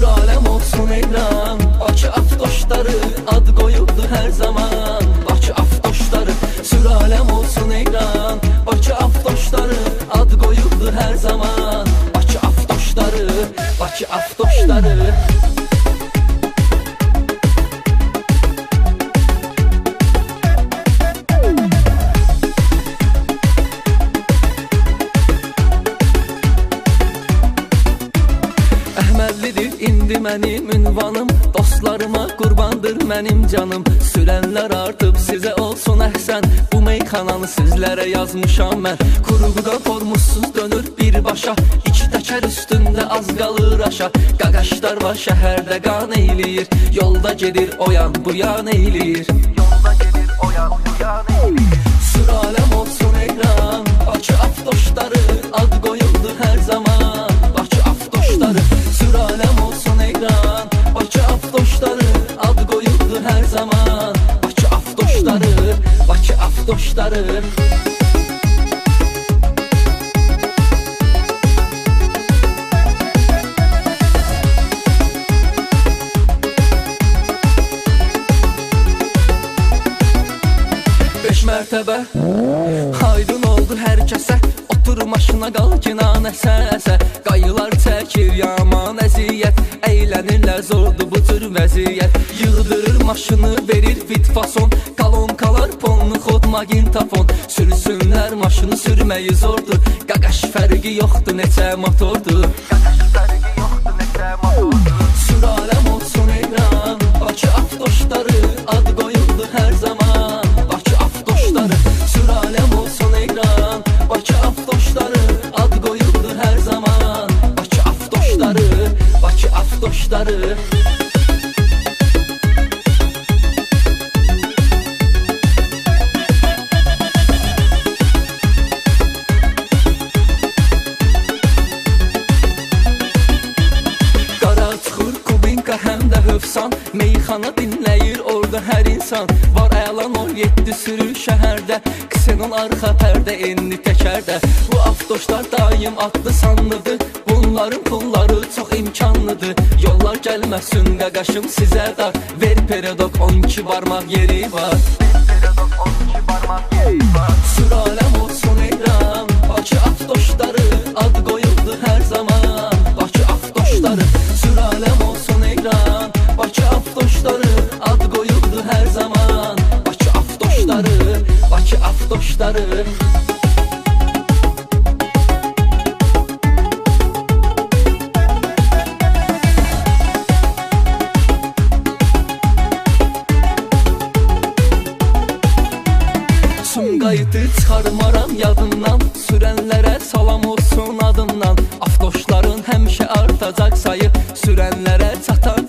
Süralem olsun eyran Bakı aftoşları ad koyuldu her zaman. Bakı aftoşları Süralem olsun eyran Bakı aftoşları ad koyuldu her zaman. Bakı aftoşları Bakı aftoşları Əhmədlidir indi mənim ünvanım. Dostlarıma qurbandır mənim canım. Sürənlər artıb sizə olsun əhsən. Bu meyxananı sizlərə yazmışam mən. Kuruqda formuzsuz dönür birbaşa. İki təkər üstündə az qalır aşa. Qaqaşlar var şəhərdə qan eyləyir. Yolda gedir o yan bu yan eyləyir. Yolda gedir o yan bu yan eyləyir. Süraləm olsun eyran Bakı aftoşları ad qoyuldu hər zaman Aftoşları Beş mərtəbə Aydın oldu hər kəsə Otur maşına qal kinanə səsə Qayılar çəkir yaman əziyyət Əylənirlər zordur bu tür vəziyyət Yığdırır maşını verir fit fason. Kalonkalar ponlu xod magintafon Sürsünlər maşını sürməyi zordur. Qaqaş fərqi yoxdur neçə motordur Qaqaş fərqi yoxdur neçə motordur Süraləm olsun eyran Bakı aftoşları ad qoyuldu hər zaman. Bakı aftoşları Süraləm olsun eyran Bakı aftoşları ad qoyuldu hər zaman. Bakı aftoşları Bakı aftoşları. Qara xana dinləyir orada hər insan. Var əlan 17 sürü şəhərdə Ksenon arxa pərdə, enli təkərdə Bu avtoşlar daim adlı sanlıdır. Bunların pulları çox imkanlıdır. Yollar gəlməsin qaqaşım sizə dar. Ver peredok 12 barmaq yeri var. Ver peredok 12 avtoşları Sumqayıtı çıxarmaram yadından Sürənlərə salam olsun adımdan Aftoşların həmişə artacaq sayı Sürənlərə çata bilməyir qayı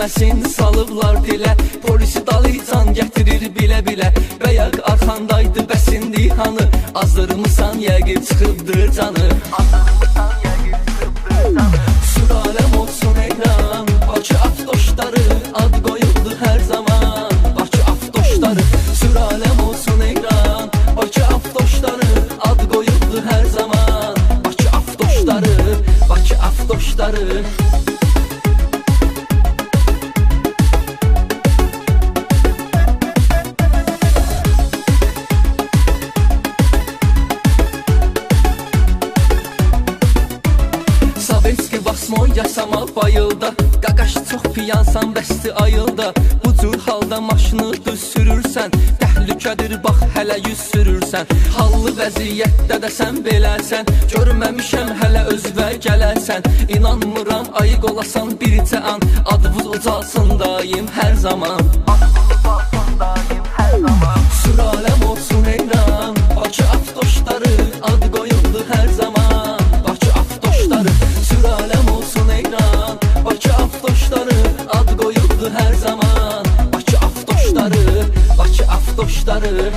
Yetim kəlməsini salıblar dilə Polisi dalıcan gətirir bilə-bilə Bəyək arxandaydı bəsindi hanı Azdırmısan yəqin çıxıbdır canı Azdırmısan yəqin çıxıbdır canı? Süraləm olsun eyran Bakı aftoşları ad qoyuldu hər zaman. Bakı aftoşları Süraləm olsun eyran Bakı aftoşları ad qoyuldu hər zaman. Bakı aftoşları Bakı aftoşları Sovetski basmo yasama bayılda Qaqaş çox piyansan bəsti ayılda Bu cür halda maşını düz sürürsən Təhlükədir bax hələ yüz sürürsən Hallı vəziyyətdə də sən beləsən Görməmişəm hələ özvə gələsən İnanmıram ayıq olasan bircə an. Advuz ucalsın daim hər zaman Süraləm olsun dostları